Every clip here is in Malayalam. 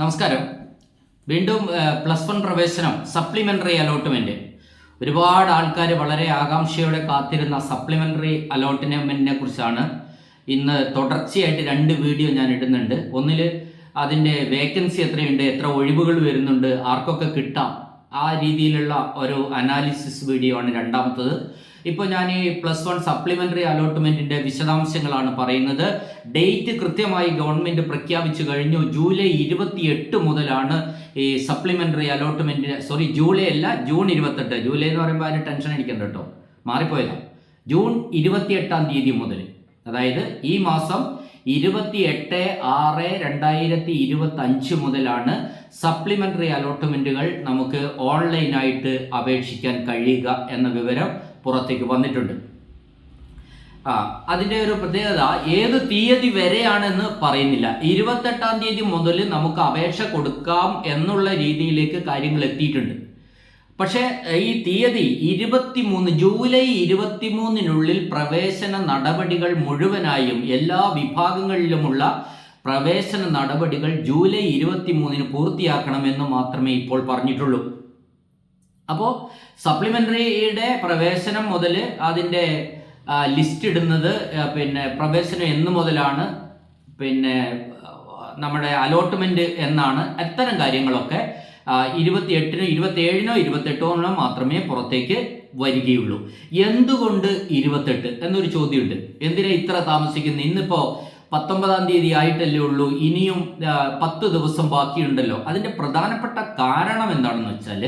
നമസ്കാരം. വീണ്ടും പ്ലസ് വൺ പ്രവേശനം സപ്ലിമെന്ററി അലോട്ട്മെന്റ് ഒരുപാട് ആൾക്കാർ വളരെ ആകാംക്ഷയോടെ കാത്തിരുന്ന സപ്ലിമെന്ററി അലോട്ട്മെന്റിനെ കുറിച്ചാണ്. ഇന്ന് തുടർച്ചയായിട്ട് രണ്ട് വീഡിയോ ഞാൻ ഇടുന്നുണ്ട്. ഒന്നിൽ അതിന്റെ വേക്കൻസി എത്രയുണ്ട് എത്ര ഒഴിവുകൾ വരുന്നുണ്ട് ആർക്കൊക്കെ കിട്ടാം ആ രീതിയിലുള്ള ഒരു അനാലിസിസ് വീഡിയോ ആണ് രണ്ടാമത്തത്. ഇപ്പോൾ ഞാൻ ഈ പ്ലസ് വൺ സപ്ലിമെന്ററി അലോട്ട്മെന്റിന്റെ വിശദാംശങ്ങളാണ് പറയുന്നത്. ഡേറ്റ് കൃത്യമായി ഗവൺമെന്റ് പ്രഖ്യാപിച്ചു കഴിഞ്ഞു. ജൂലൈ ഇരുപത്തിയെട്ട് മുതലാണ് ഈ സപ്ലിമെന്ററി അലോട്ട്മെന്റ് സോറി ജൂലൈ അല്ല ജൂൺ ഇരുപത്തെട്ട്. ജൂലൈ എന്ന് പറയുമ്പോൾ അതിന് ടെൻഷൻ അടിക്കണ്ട കേട്ടോ. മാറിപ്പോയതാ. ജൂൺ ഇരുപത്തിയെട്ടാം തീയതി മുതൽ അതായത് ഈ മാസം ഇരുപത്തിയെട്ട് ആറ് രണ്ടായിരത്തി ഇരുപത്തി അഞ്ച് മുതലാണ് സപ്ലിമെന്ററി അലോട്ട്മെന്റുകൾ നമുക്ക് ഓൺലൈനായിട്ട് അപേക്ഷിക്കാൻ കഴിയുക എന്ന വിവരം പുറത്തേക്ക് വന്നിട്ടുണ്ട്. ആ അതിന്റെ ഒരു പ്രത്യേകത ഏത് തീയതി വരെയാണെന്ന് പറയുന്നില്ല. ഇരുപത്തെട്ടാം തീയതി മുതൽ നമുക്ക് അപേക്ഷ കൊടുക്കാം എന്നുള്ള രീതിയിലേക്ക് കാര്യങ്ങൾ എത്തിയിട്ടുണ്ട്. പക്ഷേ ഈ തീയതി ഇരുപത്തിമൂന്ന് ജൂലൈ ഇരുപത്തിമൂന്നിനുള്ളിൽ പ്രവേശന നടപടികൾ മുഴുവനായും എല്ലാ വിഭാഗങ്ങളിലുമുള്ള പ്രവേശന നടപടികൾ ജൂലൈ ഇരുപത്തിമൂന്നിന് പൂർത്തിയാക്കണമെന്ന് മാത്രമേ ഇപ്പോൾ പറഞ്ഞിട്ടുള്ളൂ. അപ്പോൾ സപ്ലിമെന്ററിയുടെ പ്രവേശനം മുതൽ അതിന്റെ ലിസ്റ്റ് ഇടുന്നത് പിന്നെ പ്രവേശനം എന്ന് മുതലാണ് പിന്നെ നമ്മുടെ അലോട്ട്മെന്റ് എന്നാണ് അത്തരം കാര്യങ്ങളൊക്കെ ഇരുപത്തി എട്ടിനോ ഇരുപത്തി ഏഴിനോ ഇരുപത്തെട്ടോനോ മാത്രമേ പുറത്തേക്ക് വരികയുള്ളൂ. എന്തുകൊണ്ട് ഇരുപത്തെട്ട്? എന്നൊരു ചോദ്യമുണ്ട്. എന്തിനാ ഇത്ര താമസിക്കുന്നത്? ഇന്നിപ്പോ പത്തൊമ്പതാം തീയതി ആയിട്ടല്ലേ ഉള്ളൂ. ഇനിയും പത്ത് ദിവസം ബാക്കിയുണ്ടല്ലോ. അതിന്റെ പ്രധാനപ്പെട്ട കാരണം എന്താണെന്ന് വെച്ചാൽ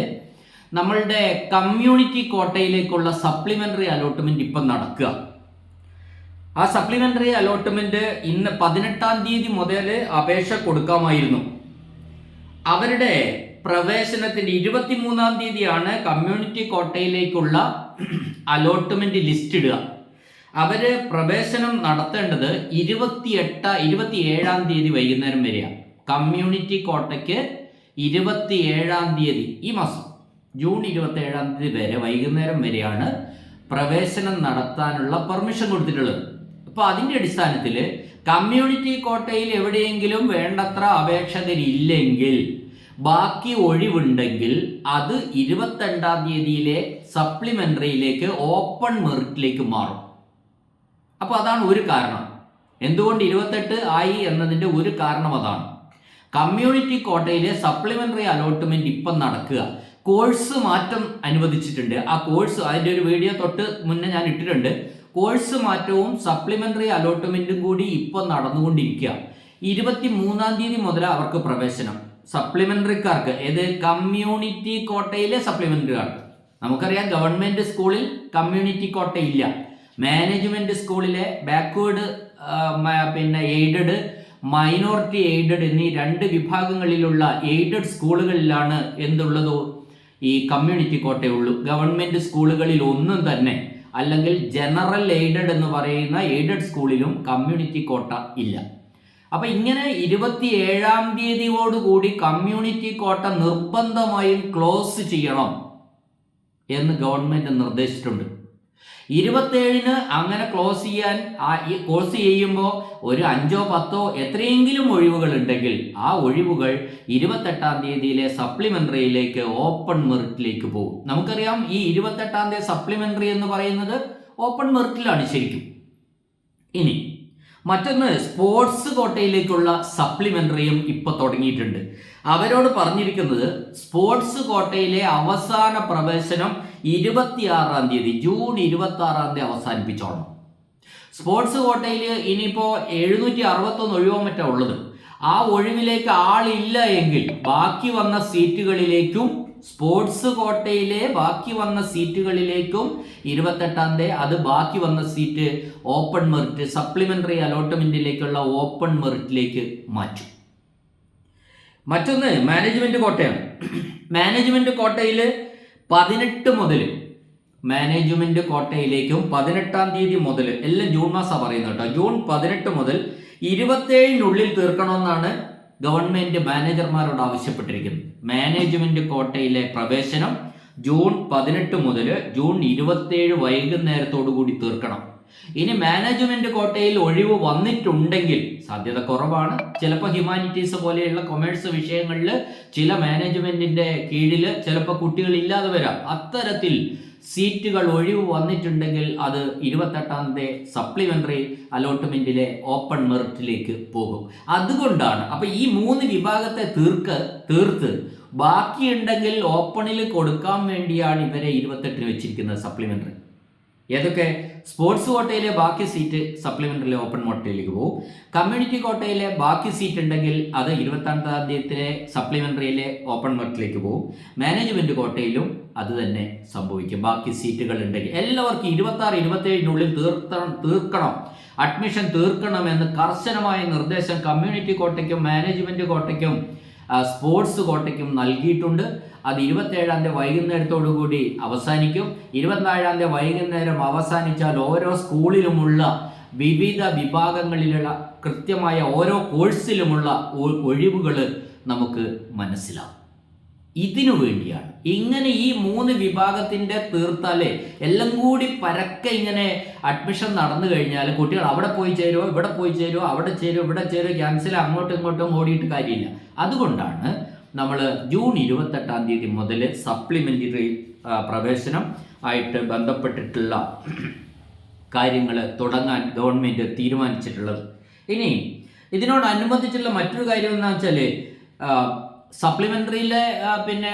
നമ്മളുടെ കമ്മ്യൂണിറ്റി കോട്ടയിലേക്കുള്ള സപ്ലിമെന്ററി അലോട്ട്മെന്റ് ഇപ്പം നടക്കുക. ആ സപ്ലിമെന്ററി അലോട്ട്മെന്റ് ഇന്ന് പതിനെട്ടാം തീയതി മുതൽ അപേക്ഷ കൊടുക്കാമായിരുന്നു. അവരുടെ പ്രവേശനത്തിന്റെ ഇരുപത്തിമൂന്നാം തീയതിയാണ് കമ്മ്യൂണിറ്റി കോട്ടയിലേക്കുള്ള അലോട്ട്മെന്റ് ലിസ്റ്റ് ഇടുക. അവർ പ്രവേശനം നടത്തേണ്ടത് ഇരുപത്തിയെട്ട ഇരുപത്തിയേഴാം തീയതി വൈകുന്നേരം വരെയാണ്. കമ്മ്യൂണിറ്റി കോട്ടയ്ക്ക് ഇരുപത്തി ഏഴാം തീയതി ഈ മാസം. ജൂൺ ഇരുപത്തി ഏഴാം തീയതി വരെ വൈകുന്നേരം വരെയാണ് പ്രവേശനം നടത്താനുള്ള പെർമിഷൻ കൊടുത്തിട്ടുള്ളത്. അപ്പോൾ അതിന്റെ അടിസ്ഥാനത്തിൽ കമ്മ്യൂണിറ്റി കോട്ടയിൽ എവിടെയെങ്കിലും വേണ്ടത്ര അപേക്ഷകരില്ലെങ്കിൽ ബാക്കി ഒഴിവുണ്ടെങ്കിൽ അത് ഇരുപത്തിരണ്ടാം തീയതിയിലെ സപ്ലിമെന്ററിയിലേക്ക് ഓപ്പൺ മെറിറ്റിലേക്ക് മാറും. അപ്പോൾ അതാണ് ഒരു കാരണം. എന്തുകൊണ്ട് ഇരുപത്തെട്ട് ആയി എന്നതിന്റെ ഒരു കാരണം അതാണ്. കമ്മ്യൂണിറ്റി കോട്ടയിലെ സപ്ലിമെന്ററി അലോട്ട്മെന്റ് ഇപ്പം നടക്കുക. കോഴ്സ് മാറ്റം അനുവദിച്ചിട്ടുണ്ട്. ആ കോഴ്സ് അതിന്റെ ഒരു വീഡിയോ തൊട്ട് മുന്നേ ഞാൻ ഇട്ടിട്ടുണ്ട്. കോഴ്സ് മാറ്റവും സപ്ലിമെന്ററി അലോട്ട്മെന്റും കൂടി ഇപ്പോൾ നടന്നുകൊണ്ടിരിക്കുക. ഇരുപത്തി മൂന്നാം തീയതി മുതൽ അവർക്ക് പ്രവേശനം. സപ്ലിമെന്ററിക്കാർക്ക് ഏത് കമ്മ്യൂണിറ്റി കോട്ടയിലെ സപ്ലിമെന്ററിക്കാർക്ക്. നമുക്കറിയാം ഗവൺമെന്റ് സ്കൂളിൽ കമ്മ്യൂണിറ്റി കോട്ടയില്ല. മാനേജ്മെന്റ് സ്കൂളിലെ ബാക്ക്വേർഡ് പിന്നെ എയ്ഡഡ് മൈനോറിറ്റി എയ്ഡഡ് എന്നീ രണ്ട് വിഭാഗങ്ങളിലുള്ള എയ്ഡഡ് സ്കൂളുകളിലാണ് എന്തുള്ളതോ ഈ കമ്മ്യൂണിറ്റി കോട്ടയുള്ളൂ ഗവൺമെന്റ് സ്കൂളുകളിൽ ഒന്നും തന്നെ അല്ലെങ്കിൽ ജനറൽ എയ്ഡഡ് എന്ന് പറയുന്ന എയ്ഡഡ് സ്കൂളിലും കമ്മ്യൂണിറ്റി കോട്ട ഇല്ല. അപ്പൊ ഇങ്ങനെ ഇരുപത്തി ഏഴാം തീയതിയോടുകൂടി കമ്മ്യൂണിറ്റി കോട്ട നിർബന്ധമായും ക്ലോസ് ചെയ്യണം എന്ന് ഗവൺമെന്റ് നിർദ്ദേശിച്ചിട്ടുണ്ട്. ഇരുപത്തേഴിന് അങ്ങനെ ക്ലോസ് ചെയ്യാൻ ആ ഈ കോഴ്സ് ചെയ്യുമ്പോൾ ഒരു അഞ്ചോ പത്തോ എത്രയെങ്കിലും ഒഴിവുകൾ ഉണ്ടെങ്കിൽ ആ ഒഴിവുകൾ ഇരുപത്തെട്ടാം തീയതിയിലെ സപ്ലിമെന്ററിയിലേക്ക് ഓപ്പൺ മെറിറ്റിലേക്ക് പോകും. നമുക്കറിയാം ഈ ഇരുപത്തെട്ടാം തീയതി സപ്ലിമെന്ററി എന്ന് പറയുന്നത് ഓപ്പൺ മെറിറ്റിലാണ് ശരിക്കും. ഇനി മറ്റൊന്ന് സ്പോർട്സ് കോട്ടയിലേക്കുള്ള സപ്ലിമെന്ററിയും ഇപ്പൊ തുടങ്ങിയിട്ടുണ്ട്. അവരോട് പറഞ്ഞിരിക്കുന്നത് സ്പോർട്സ് കോട്ടയിലെ അവസാന പ്രവേശനം ഇരുപത്തിയാറാം തീയതി ജൂൺ ഇരുപത്തി ആറാം തീയതി അവസാനിപ്പിച്ചോളണം സ്പോർട്സ് കോട്ടയിൽ ഇനിയിപ്പോൾ എഴുന്നൂറ്റി അറുപത്തൊന്ന് ഒഴിവോ മറ്റോ ഉള്ളത്. ആ ഒഴിവിലേക്ക് ആളില്ല എങ്കിൽ ബാക്കി വന്ന സീറ്റുകളിലേക്കും സ്പോർട്സ് കോട്ടയിലെ ബാക്കി വന്ന സീറ്റുകളിലേക്കും ഇരുപത്തെട്ടാം തീയതി അത് ബാക്കി വന്ന സീറ്റ് ഓപ്പൺ മെറിറ്റ് സപ്ലിമെന്ററി അലോട്ട്മെന്റിലേക്കുള്ള ഓപ്പൺ മെറിറ്റിലേക്ക് മാറ്റും. മറ്റൊന്ന് മാനേജ്മെന്റ് കോട്ടയാണ്. മാനേജ്മെന്റ് കോട്ടയിൽ പതിനെട്ട് മുതൽ മാനേജ്മെന്റ് കോട്ടയിലേക്കും പതിനെട്ടാം തീയതി മുതൽ എല്ലാം ജൂൺ മാസം പറയുന്നത് കേട്ടോ. ജൂൺ പതിനെട്ട് മുതൽ ഇരുപത്തേഴിനുള്ളിൽ തീർക്കണമെന്നാണ് ഗവൺമെന്റ് മാനേജർമാരോട് ആവശ്യപ്പെട്ടിരിക്കുന്നത്. മാനേജ്മെന്റ് കോട്ടയിലെ പ്രവേശനം ജൂൺ പതിനെട്ട് മുതൽ ജൂൺ ഇരുപത്തേഴ് വൈകുന്നേരത്തോടു കൂടി തീർക്കണം. ഇനി മാനേജ്മെന്റ് കോട്ടയിൽ ഒഴിവ് വന്നിട്ടുണ്ടെങ്കിൽ സാധ്യത കുറവാണ്. ചിലപ്പോൾ ഹ്യൂമാനിറ്റീസ് പോലെയുള്ള കൊമേഴ്സ് വിഷയങ്ങളിൽ ചില മാനേജ്മെന്റിന്റെ കീഴിൽ ചിലപ്പോൾ കുട്ടികൾ ഇല്ലാതെ വരാം. അത്തരത്തിൽ സീറ്റുകൾ ഒഴിവ് വന്നിട്ടുണ്ടെങ്കിൽ അത് ഇരുപത്തെട്ടാം തീയതി സപ്ലിമെന്ററി അലോട്ട്മെന്റിലെ ഓപ്പൺ മെറിറ്റിലേക്ക് പോകും. അതുകൊണ്ടാണ് അപ്പൊ ഈ മൂന്ന് വിഭാഗത്തെ തീർക്ക് തീർത്ത് ബാക്കിയുണ്ടെങ്കിൽ ഓപ്പണിൽ കൊടുക്കാൻ വേണ്ടിയാണ് ഇവരെ ഇരുപത്തെട്ടിന് വെച്ചിരിക്കുന്നത് സപ്ലിമെന്ററി ഏതൊക്കെ? സ്പോർട്സ് കോട്ടയിലെ ബാക്കി സീറ്റ് സപ്ലിമെന്ററി ഓപ്പൺ കോട്ടയിലേക്ക് പോകും. കമ്മ്യൂണിറ്റി കോട്ടയിലെ ബാക്കി സീറ്റ് ഉണ്ടെങ്കിൽ അത് ഇരുപത്താം തീയതിയിലെ സപ്ലിമെന്ററിയിലെ ഓപ്പൺ മോട്ടിലേക്ക് പോകും. മാനേജ്മെന്റ് കോട്ടയിലും അത് തന്നെ സംഭവിക്കും. ബാക്കി സീറ്റുകൾ ഉണ്ടെങ്കിൽ എല്ലാവർക്കും ഇരുപത്തി ആറ് ഇരുപത്തേഴിനുള്ളിൽ തീർത്തണം തീർക്കണം. അഡ്മിഷൻ തീർക്കണം തീർക്കണമെന്ന് കർശനമായ നിർദ്ദേശം കമ്മ്യൂണിറ്റി കോട്ടയ്ക്കും മാനേജ്മെന്റ് കോട്ടയ്ക്കും സ്പോർട്സ് കോട്ടയ്ക്കും നൽകിയിട്ടുണ്ട്. അത് ഇരുപത്തേഴാം തീയതി വൈകുന്നേരത്തോടു കൂടി അവസാനിക്കും. ഇരുപത്തിനാലാം തീയതി വൈകുന്നേരം അവസാനിച്ചാൽ ഓരോ സ്കൂളിലുമുള്ള വിവിധ വിഭാഗങ്ങളിലുള്ള കൃത്യമായ ഓരോ കോഴ്സിലുമുള്ള ഒഴിവുകൾ നമുക്ക് മനസ്സിലാവും. ഇതിനു വേണ്ടിയാണ്. ഇങ്ങനെ ഈ മൂന്ന് വിഭാഗത്തിന്റെ തീർത്താലേ എല്ലാം കൂടി പരക്കെ ഇങ്ങനെ അഡ്മിഷൻ നടന്നു കഴിഞ്ഞാൽ കുട്ടികൾ അവിടെ പോയി ചേരുമോ ഇവിടെ പോയി ചേരുമോ അവിടെ ചേരുമോ ഇവിടെ ചേരുമോ ക്യാൻസൽ അങ്ങോട്ടും ഇങ്ങോട്ടും ഓടിയിട്ട് കാര്യമില്ല. അതുകൊണ്ടാണ് നമ്മൾ ജൂൺ ഇരുപത്തെട്ടാം തീയതി മുതൽ സപ്ലിമെന്ററി പ്രവേശനം ആയിട്ട് ബന്ധപ്പെട്ടിട്ടുള്ള കാര്യങ്ങൾ തുടങ്ങാൻ ഗവൺമെന്റ് തീരുമാനിച്ചിട്ടുള്ളത്. ഇനി ഇതിനോടനുബന്ധിച്ചുള്ള മറ്റൊരു കാര്യം എന്താ വെച്ചാൽ സപ്ലിമെന്ററിയിലെ പിന്നെ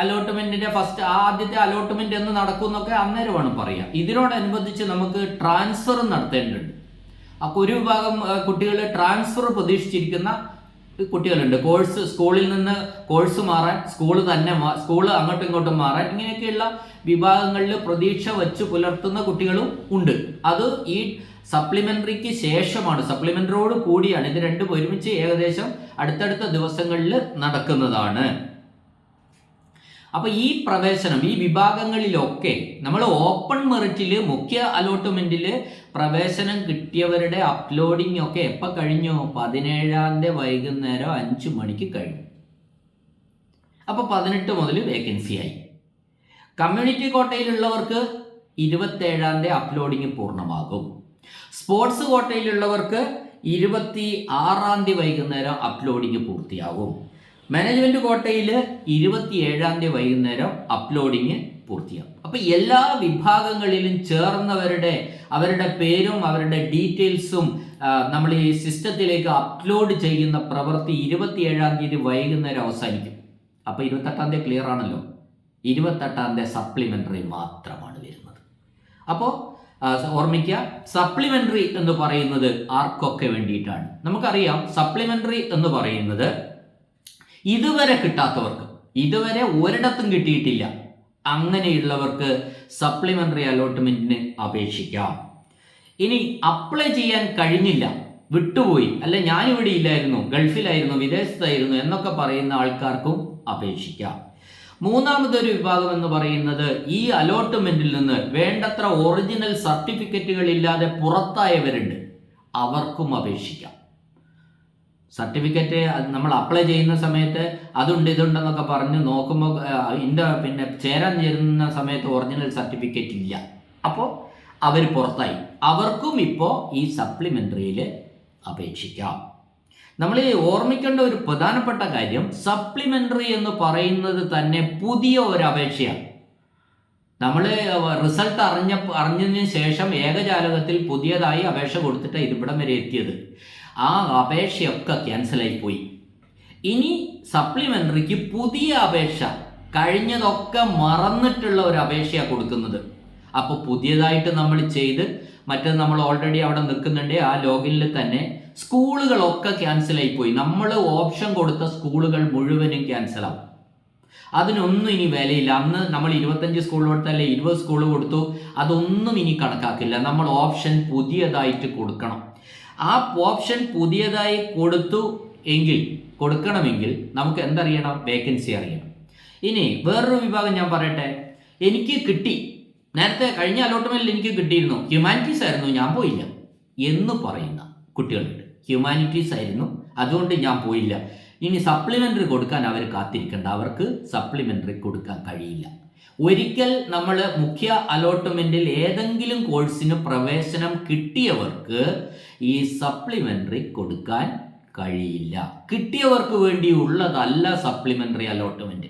അലോട്ട്മെന്റിന്റെ ഫസ്റ്റ് ആദ്യത്തെ അലോട്ട്മെന്റ് എന്ന് നടക്കും എന്നൊക്കെ അന്നേരമാണ് പറയുക. ഇതിനോടനുബന്ധിച്ച് നമുക്ക് ട്രാൻസ്ഫർ നടത്തേണ്ടതുണ്ട്. അപ്പോൾ ഒരു വിഭാഗം കുട്ടികൾ ട്രാൻസ്ഫർ പ്രതീക്ഷിച്ചിരിക്കുന്ന കുട്ടികളുണ്ട്. കോഴ്സ് സ്കൂളിൽ നിന്ന് കോഴ്സ് മാറാൻ സ്കൂൾ തന്നെ സ്കൂൾ അങ്ങോട്ടും ഇങ്ങോട്ടും മാറാൻ ഇങ്ങനെയൊക്കെയുള്ള വിഭാഗങ്ങളിൽ പ്രതീക്ഷ വെച്ച് പുലർത്തുന്ന കുട്ടികളും ഉണ്ട്. അത് ഈ സപ്ലിമെന്ററിക്ക് ശേഷമാണ്. സപ്ലിമെന്ററിയോട് കൂടിയാണ്. ഇത് രണ്ടും ഒരുമിച്ച് ഏകദേശം അടുത്തടുത്ത ദിവസങ്ങളിൽ നടക്കുന്നതാണ്. അപ്പൊ ഈ പ്രവേശനം ഈ വിഭാഗങ്ങളിലൊക്കെ നമ്മൾ ഓപ്പൺ മെറിറ്റിൽ മുഖ്യ അലോട്ട്മെന്റിൽ പ്രവേശനം കിട്ടിയവരുടെ അപ്ലോഡിംഗ് ഒക്കെ എപ്പോൾ കഴിഞ്ഞു? പതിനേഴാം വൈകുന്നേരം അഞ്ചു മണിക്ക് കഴിഞ്ഞു. അപ്പോൾ പതിനെട്ട് മുതൽ വേക്കൻസി ആയി. കമ്മ്യൂണിറ്റി കോട്ടയിലുള്ളവർക്ക് ഇരുപത്തേഴാം തീയതി അപ്ലോഡിംഗ് പൂർണമാകും. സ്പോർട്സ് കോട്ടയിലുള്ളവർക്ക് ഇരുപത്തി ആറാം തീയതി വൈകുന്നേരം അപ്ലോഡിംഗ് പൂർത്തിയാകും. മാനേജ്മെന്റ് കോട്ടയിൽ ഇരുപത്തി ഏഴാം തീയതി വൈകുന്നേരം അപ്ലോഡിങ് പൂർത്തിയാകും. അപ്പോൾ എല്ലാ വിഭാഗങ്ങളിലും ചേർന്നവരുടെ അവരുടെ പേരും അവരുടെ ഡീറ്റെയിൽസും നമ്മൾ ഈ സിസ്റ്റത്തിലേക്ക് അപ്ലോഡ് ചെയ്യുന്ന പ്രവൃത്തി ഇരുപത്തിയേഴാം തീയതി വൈകുന്നേരം അവസാനിക്കും. അപ്പോൾ ഇരുപത്തെട്ടാം തീയതി ക്ലിയർ ആണല്ലോ. ഇരുപത്തെട്ടാം തീയതി സപ്ലിമെന്ററി മാത്രമാണ് വരുന്നത്. അപ്പോൾ ഓർമ്മിക്കുക. സപ്ലിമെന്ററി എന്ന് പറയുന്നത് ആർക്കൊക്കെ വേണ്ടിയിട്ടാണ്? നമുക്കറിയാം സപ്ലിമെന്ററി എന്ന് പറയുന്നത് ഇതുവരെ കിട്ടാത്തവർക്ക് ഇതുവരെ ഒരിടത്തും കിട്ടിയിട്ടില്ല. അങ്ങനെയുള്ളവർക്ക് സപ്ലിമെന്ററി അലോട്ട്മെന്റിന് അപേക്ഷിക്കാം. ഇനി അപ്ലൈ ചെയ്യാൻ കഴിഞ്ഞില്ല വിട്ടുപോയി അല്ലെ ഞാനിവിടെ ഇല്ലായിരുന്നു ഗൾഫിലായിരുന്നു വിദേശത്തായിരുന്നു എന്നൊക്കെ പറയുന്ന ആൾക്കാർക്കും അപേക്ഷിക്കാം. മൂന്നാമതൊരു വിഭാഗം എന്ന് പറയുന്നത് ഈ അലോട്ട്മെന്റിൽ നിന്ന് വേണ്ടത്ര ഒറിജിനൽ സർട്ടിഫിക്കറ്റുകൾ ഇല്ലാതെ പുറത്തായവരുണ്ട്. അവർക്കും അപേക്ഷിക്കാം. സർട്ടിഫിക്കറ്റ് നമ്മൾ അപ്ലൈ ചെയ്യുന്ന സമയത്ത് അതുണ്ട് ഇതുണ്ടെന്നൊക്കെ പറഞ്ഞ് നോക്കുമ്പോൾ ഇന്റെ പിന്നെ ചേരാൻ ചേരുന്ന സമയത്ത് ഒറിജിനൽ സർട്ടിഫിക്കറ്റ് ഇല്ല. അപ്പോൾ അവർ പുറത്തായി. അവർക്കും ഇപ്പോൾ ഈ സപ്ലിമെന്ററിയിൽ അപേക്ഷിക്കാം. നമ്മൾ ഈ ഓർമ്മിക്കേണ്ട ഒരു പ്രധാനപ്പെട്ട കാര്യം സപ്ലിമെന്ററി എന്ന് പറയുന്നത് തന്നെ പുതിയ ഒരു അപേക്ഷയാണ്. നമ്മൾ റിസൾട്ട് അറിഞ്ഞ അറിഞ്ഞതിന് ശേഷം ഏകജാലകത്തിൽ പുതിയതായി അപേക്ഷ കൊടുത്തിട്ട് ഇവിടം വരെ എത്തിയത്. ആ അപേക്ഷയൊക്കെ ക്യാൻസലായി പോയി. ഇനി സപ്ലിമെന്ററിക്ക് പുതിയ അപേക്ഷ കഴിഞ്ഞതൊക്കെ മറന്നിട്ടുള്ള ഒരു അപേക്ഷയാണ് കൊടുക്കുന്നത്. അപ്പോൾ പുതിയതായിട്ട് നമ്മൾ ചെയ്ത് മറ്റത് നമ്മൾ ഓൾറെഡി അവിടെ നിൽക്കുന്നുണ്ട്. ആ ലോഗിനിൽ തന്നെ സ്കൂളുകളൊക്കെ ക്യാൻസലായി പോയി നമ്മൾ ഓപ്ഷൻ കൊടുത്ത സ്കൂളുകൾ മുഴുവനും ക്യാൻസലാവും അതിനൊന്നും ഇനി വിലയില്ല. അന്ന് നമ്മൾ ഇരുപത്തഞ്ച് സ്കൂൾ കൊടുത്തല്ലേ ഇരുപത് സ്കൂൾ കൊടുത്തു. അതൊന്നും ഇനി കണക്കാക്കില്ല. നമ്മൾ ഓപ്ഷൻ പുതിയതായിട്ട് കൊടുക്കണം. ആ ഓപ്ഷൻ പുതിയതായി കൊടുത്തു എങ്കിൽ കൊടുക്കണമെങ്കിൽ നമുക്ക് എന്തറിയണം? വേക്കൻസി അറിയണം. ഇനി വേറൊരു വിഭാഗം ഞാൻ പറയട്ടെ. എനിക്ക് കിട്ടി. നേരത്തെ കഴിഞ്ഞ അലോട്ട്മെന്റിൽ എനിക്ക് കിട്ടിയിരുന്നു. ഹ്യൂമാനിറ്റീസ് ആയിരുന്നു ഞാൻ പോയില്ല. എന്ന് പറയുന്ന കുട്ടികളുണ്ട്. ഹ്യൂമാനിറ്റീസ് ആയിരുന്നു അതുകൊണ്ട് ഞാൻ പോയില്ല. ഇനി സപ്ലിമെന്ററി കൊടുക്കാൻ അവർ കാത്തിരിക്കേണ്ട. അവർക്ക് സപ്ലിമെന്ററി കൊടുക്കാൻ കഴിയില്ല. ഒരിക്കൽ നമ്മൾ മുഖ്യ അലോട്ട്മെന്റിൽ ഏതെങ്കിലും കോഴ്സിന് പ്രവേശനം കിട്ടിയവർക്ക് ഈ സപ്ലിമെന്ററി കൊടുക്കാൻ കഴിയില്ല. കിട്ടിയവർക്ക് വേണ്ടിയുള്ളതല്ല സപ്ലിമെന്ററി അലോട്ട്മെന്റ്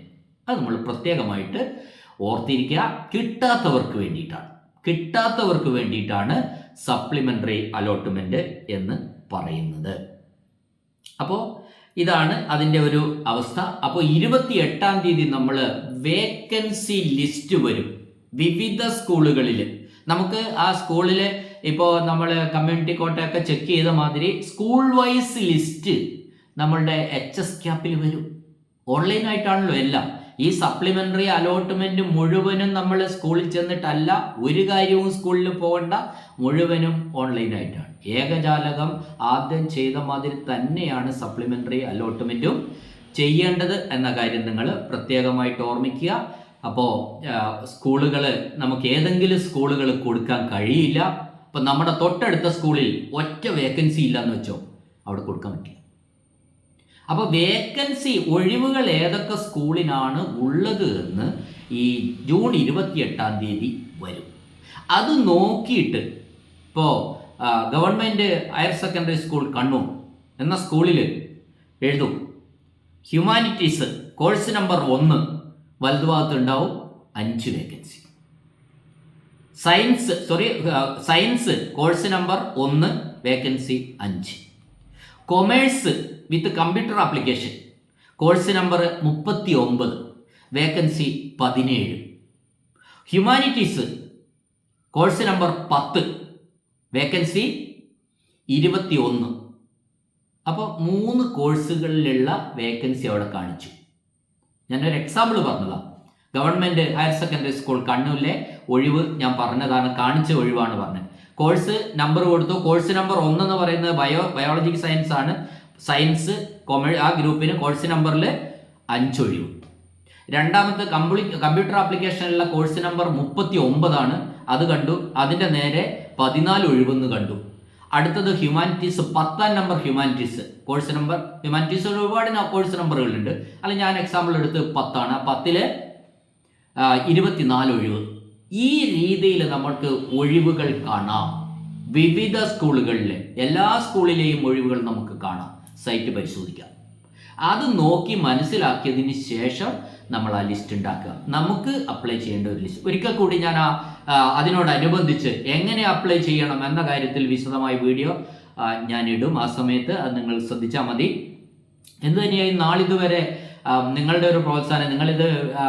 അത് നമ്മൾ പ്രത്യേകമായിട്ട് ഓർത്തിരിക്കുക കിട്ടാത്തവർക്ക് വേണ്ടിയിട്ടാണ്. കിട്ടാത്തവർക്ക് വേണ്ടിയിട്ടാണ് സപ്ലിമെന്ററി അലോട്ട്മെന്റ് എന്ന് പറയുന്നത്. അപ്പോൾ ഇതാണ് അതിന്റെ ഒരു അവസ്ഥ. അപ്പോൾ ഇരുപത്തി എട്ടാം തീയതി നമ്മൾ വേക്കൻസി ലിസ്റ്റ് വരും. വിവിധ സ്കൂളുകളിൽ. നമുക്ക് ആ സ്കൂളിൽ ഇപ്പോൾ നമ്മൾ കമ്മ്യൂണിറ്റി കോട്ടയൊക്കെ ചെക്ക് ചെയ്ത മാതിരി സ്കൂൾ വൈസ് ലിസ്റ്റ് നമ്മളുടെ എച്ച് എസ് ക്യാപ്പിൽ വരും. ഓൺലൈനായിട്ടാണല്ലോ എല്ലാം. ഈ സപ്ലിമെന്ററി അലോട്ട്മെന്റ് മുഴുവനും നമ്മൾ സ്കൂളിൽ ചെന്നിട്ടല്ല ഒരു കാര്യവും സ്കൂളിൽ പോകണ്ട മുഴുവനും ഓൺലൈനായിട്ടാണ് ഏകജാലകം ആദ്യം ചെയ്ത മാതിരി തന്നെയാണ് സപ്ലിമെന്ററി അലോട്ട്മെന്റും ചെയ്യേണ്ടത് എന്ന കാര്യം നിങ്ങൾ പ്രത്യേകമായിട്ട് ഓർമ്മിക്കുക. അപ്പോൾ സ്കൂളുകൾ നമുക്ക് ഏതെങ്കിലും സ്കൂളുകൾ കൊടുക്കാൻ കഴിയില്ല. ഇപ്പം നമ്മുടെ തൊട്ടടുത്ത സ്കൂളിൽ ഒറ്റ വേക്കൻസി ഇല്ലയെന്ന് വെച്ചോ അവിടെ കൊടുക്കാൻ പറ്റില്ല. അപ്പോൾ വേക്കൻസി ഒഴിവുകൾ ഏതൊക്കെ സ്കൂളിനാണ് ഉള്ളത് എന്ന് ഈ ജൂൺ ഇരുപത്തിയെട്ടാം തീയതി വരും. അത് നോക്കിയിട്ട് ഇപ്പോൾ government higher secondary school Kannur എന്ന സ്കൂളിൽ എഴുതും. ഹ്യൂമാനിറ്റീസ് കോഴ്സ് നമ്പർ ഒന്ന് വലതുഭാഗത്ത് ഉണ്ടാവും അഞ്ച് vacancy science sorry science course number ഒന്ന് വേക്കൻസി അഞ്ച്. Commerce with computer application course number മുപ്പത്തി ഒമ്പത് വേക്കൻസി പതിനേഴ്. ഹ്യൂമാനിറ്റീസ് കോഴ്സ് നമ്പർ പത്ത്. വേക്കൻസി ഇരുപത്തി ഒന്ന് അപ്പോൾ മൂന്ന് കോഴ്സുകളിലുള്ള വേക്കൻസി അവിടെ കാണിച്ചു. ഞാനൊരു എക്സാമ്പിൾ പറഞ്ഞതാണ് ഗവൺമെന്റ് ഹയർ സെക്കൻഡറി സ്കൂൾ കണ്ണൂരിലെ ഒഴിവ് ഞാൻ പറഞ്ഞതാണ് കാണിച്ച ഒഴിവാണ് പറഞ്ഞത്. കോഴ്സ് നമ്പർ കൊടുത്തു. കോഴ്സ് നമ്പർ ഒന്ന് എന്ന് പറയുന്നത് ബയോ ബയോളജിക്കൽ സയൻസ് ആണ്. സയൻസ് കൊമേ ആ ഗ്രൂപ്പിന് കോഴ്സ് നമ്പറിൽ അഞ്ചൊഴിവ് രണ്ടാമത്തെ കമ്പ്യൂട്ടി കമ്പ്യൂട്ടർ ആപ്ലിക്കേഷനിലുള്ള കോഴ്സ് നമ്പർ മുപ്പത്തി ഒമ്പതാണ് അത് കണ്ടു. അതിന്റെ നേരെ പതിനാല് ഒഴിവെന്ന് കണ്ടു. അടുത്തത് ഹ്യൂമാനിറ്റീസ് പത്താം number humanities course number humanities ഒരുപാട് കോഴ്സ് നമ്പറുകളുണ്ട് അല്ല ഞാൻ എക്സാമ്പിൾ എടുത്ത് പത്താണ്. പത്തിൽ ഇരുപത്തിനാല് ഒഴിവ്. ഈ രീതിയിൽ നമുക്ക് ഒഴിവുകൾ കാണാം. വിവിധ സ്കൂളുകളിൽ എല്ലാ സ്കൂളിലെയും ഒഴിവുകൾ നമുക്ക് കാണാം. സൈറ്റ് പരിശോധിക്കാം. അത് നോക്കി മനസ്സിലാക്കിയതിന് ശേഷം നമ്മൾ ആ ലിസ്റ്റ് ഉണ്ടാക്കുക. നമുക്ക് അപ്ലൈ ചെയ്യേണ്ട ഒരു ലിസ്റ്റ്. ഒരിക്കൽ കൂടി ഞാൻ ആ അതിനോടനുബന്ധിച്ച് എങ്ങനെ അപ്ലൈ ചെയ്യണം എന്ന കാര്യത്തിൽ വിശദമായ വീഡിയോ ഞാൻ ഇടും. ആ സമയത്ത് അത് നിങ്ങൾ ശ്രദ്ധിച്ചാൽ മതി. എന്തു തന്നെയായി നാളിതുവരെ നിങ്ങളുടെ ഒരു പ്രോത്സാഹനം നിങ്ങളിത്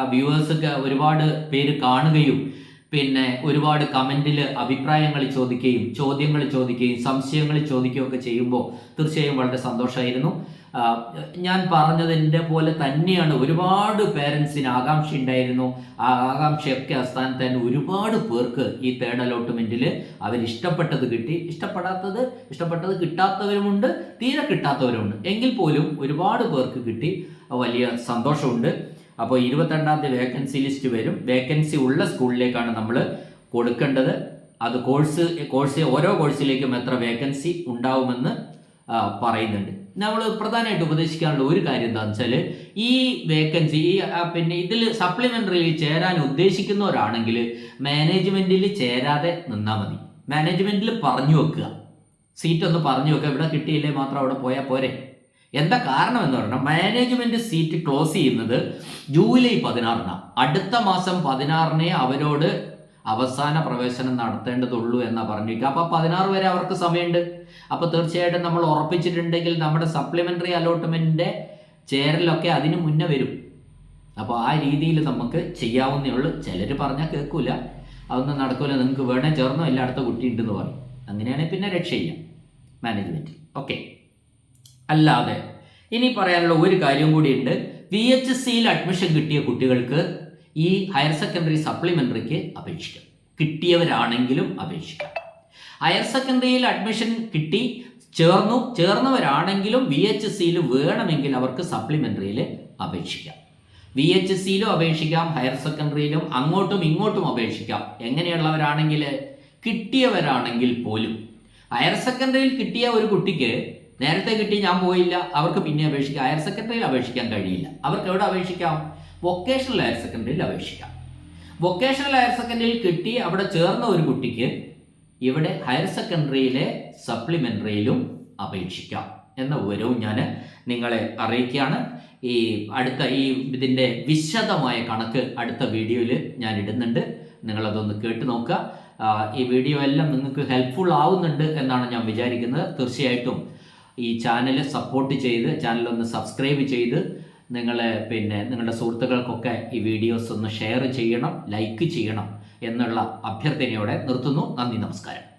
വ്യൂവേഴ്സൊക്കെ ഒരുപാട് പേര് കാണുകയും പിന്നെ ഒരുപാട് കമന്റിൽ അഭിപ്രായങ്ങൾ ചോദിക്കുകയും ചോദ്യങ്ങൾ ചോദിക്കുകയും സംശയങ്ങൾ ചോദിക്കുകയും ഒക്കെ ചെയ്യുമ്പോൾ തീർച്ചയായും വളരെ സന്തോഷമായിരുന്നു ഞാൻ പറഞ്ഞതിന്റെ പോലെ തന്നെയാണ് ഒരുപാട് പേരൻസിന് ആകാംക്ഷ ഉണ്ടായിരുന്നു ആ ആകാംക്ഷയൊക്കെ അവസ്ഥാനത്ത് തന്നെ ഒരുപാട് പേർക്ക് ഈ തേർഡ് അലോട്ട്മെന്റിൽ അവരിഷ്ടപ്പെട്ടത് കിട്ടി. ഇഷ്ടപ്പെടാത്തത് ഇഷ്ടപ്പെട്ടത് കിട്ടാത്തവരുമുണ്ട് തീരെ കിട്ടാത്തവരുമുണ്ട്. എങ്കിൽ പോലും ഒരുപാട് പേർക്ക് കിട്ടി. വലിയ സന്തോഷമുണ്ട്. അപ്പോൾ ഇരുപത്തിരണ്ടാം തീയതി വേക്കൻസി ലിസ്റ്റ് വരും. വേക്കൻസി ഉള്ള സ്കൂളിലേക്കാണ് നമ്മൾ കൊടുക്കേണ്ടത്. അത് കോഴ്സ് കോഴ്സ് ഓരോ കോഴ്സിലേക്കും എത്ര വേക്കൻസി ഉണ്ടാവുമെന്ന് പറയുന്നുണ്ട്. നമ്മൾ പ്രധാനമായിട്ട് ഉപദേശിക്കാനുള്ള ഒരു കാര്യം എന്താണെന്ന് വെച്ചാൽ ഈ വേക്കൻസി ഈ പിന്നെ ഇതിൽ സപ്ലിമെന്ററിയിൽ ചേരാൻ ഉദ്ദേശിക്കുന്നവരാണെങ്കിൽ മാനേജ്മെന്റിൽ ചേരാതെ നിന്നാൽ മതി. മാനേജ്മെന്റിൽ പറഞ്ഞു വെക്കുക. സീറ്റ് ഒന്ന് പറഞ്ഞു വെക്കുക. ഇവിടെ കിട്ടിയില്ലേ മാത്രം അവിടെ പോയാൽ പോരെ. എന്താ കാരണം എന്ന് പറഞ്ഞാൽ മാനേജ്മെന്റ് സീറ്റ് ക്ലോസ് ചെയ്യുന്നത് ജൂലൈ പതിനാറിനാണ് അടുത്ത മാസം പതിനാറിനെ അവരോട് അവസാന പ്രവേശനം നടത്തേണ്ടതുള്ളൂ എന്നാ പറഞ്ഞിട്ട് അപ്പോൾ പതിനാറ് വരെ അവർക്ക് സമയമുണ്ട്. അപ്പോൾ തീർച്ചയായിട്ടും നമ്മൾ ഉറപ്പിച്ചിട്ടുണ്ടെങ്കിൽ നമ്മുടെ സപ്ലിമെന്ററി അലോട്ട്മെന്റിന്റെ ചേരലൊക്കെ അതിന് മുന്നേ വരും. അപ്പോൾ ആ രീതിയിൽ നമുക്ക് ചെയ്യാവുന്നേ ഉള്ളൂ. ചിലർ പറഞ്ഞാൽ കേൾക്കൂല. അതൊന്നും നടക്കൂല. നിങ്ങൾക്ക് വേണേ ചേർന്നോ? ഇല്ല അടുത്ത കുട്ടി ഉണ്ടെന്ന് പറയും. അങ്ങനെയാണെങ്കിൽ പിന്നെ രക്ഷയില്ല. മാനേജ്മെന്റ് ഓക്കെ അല്ലാതെ. ഇനി പറയാനുള്ള ഒരു കാര്യം കൂടിയുണ്ട്. വി എച്ച് സിയിൽ അഡ്മിഷൻ കിട്ടിയ കുട്ടികൾക്ക് ഈ ഹയർ സെക്കൻഡറി സപ്ലിമെന്ററിക്ക് അപേക്ഷിക്കാം. കിട്ടിയവരാണെങ്കിലും അപേക്ഷിക്കാം. ഹയർ സെക്കൻഡറിയിൽ അഡ്മിഷൻ കിട്ടി ചേർന്നു. ചേർന്നവരാണെങ്കിലും വി എച്ച് സിയിൽ വേണമെങ്കിൽ അവർക്ക് സപ്ലിമെന്ററിയിൽ അപേക്ഷിക്കാം. വി എച്ച് സിയിലും അപേക്ഷിക്കാം ഹയർ സെക്കൻഡറിയിലും അങ്ങോട്ടും ഇങ്ങോട്ടും അപേക്ഷിക്കാം. എങ്ങനെയുള്ളവരാണെങ്കിൽ കിട്ടിയവരാണെങ്കിൽ പോലും. ഹയർ സെക്കൻഡറിയിൽ കിട്ടിയ ഒരു കുട്ടിക്ക് നേരത്തെ കിട്ടി ഞാൻ പോയില്ല. അവർക്ക് പിന്നെ അപേക്ഷിക്കാം. ഹയർ സെക്കൻഡറിയിൽ അപേക്ഷിക്കാൻ കഴിയില്ല. അവർക്ക് എവിടെ അപേക്ഷിക്കാം? വൊക്കേഷണൽ ഹയർ സെക്കൻഡറിയിൽ അപേക്ഷിക്കാം. വൊക്കേഷണൽ ഹയർ സെക്കൻഡറിയിൽ കിട്ടി. അവിടെ ചേർന്ന ഒരു കുട്ടിക്ക് ഇവിടെ ഹയർ സെക്കൻഡറിയിലെ സപ്ലിമെന്ററിയിലും അപേക്ഷിക്കാം എന്ന വിവരവും ഞാൻ നിങ്ങളെ അറിയിക്കുകയാണ്. ഈ അടുത്ത ഈ ഇതിന്റെ വിശദമായ കണക്ക് അടുത്ത വീഡിയോയിൽ ഞാൻ ഇടുന്നുണ്ട്. നിങ്ങളതൊന്ന് കേട്ട് നോക്കുക. ഈ വീഡിയോ എല്ലാം നിങ്ങൾക്ക് ഹെൽപ്ഫുൾ ആവുന്നുണ്ട് എന്നാണ് ഞാൻ വിചാരിക്കുന്നത്. തീർച്ചയായിട്ടും ഈ ചാനൽ സപ്പോർട്ട് ചെയ്ത് ചാനൽ ഒന്ന് സബ്സ്ക്രൈബ് ചെയ്ത് നിങ്ങൾ പിന്നെ നിങ്ങളുടെ സുഹൃത്തുക്കൾക്കൊക്കെ ഈ വീഡിയോസ് ഒന്ന് ഷെയർ ചെയ്യണം ലൈക്ക് ചെയ്യണം എന്നുള്ള അഭ്യർത്ഥനയോടെ നിർത്തുന്നു. നന്ദി നമസ്കാരം.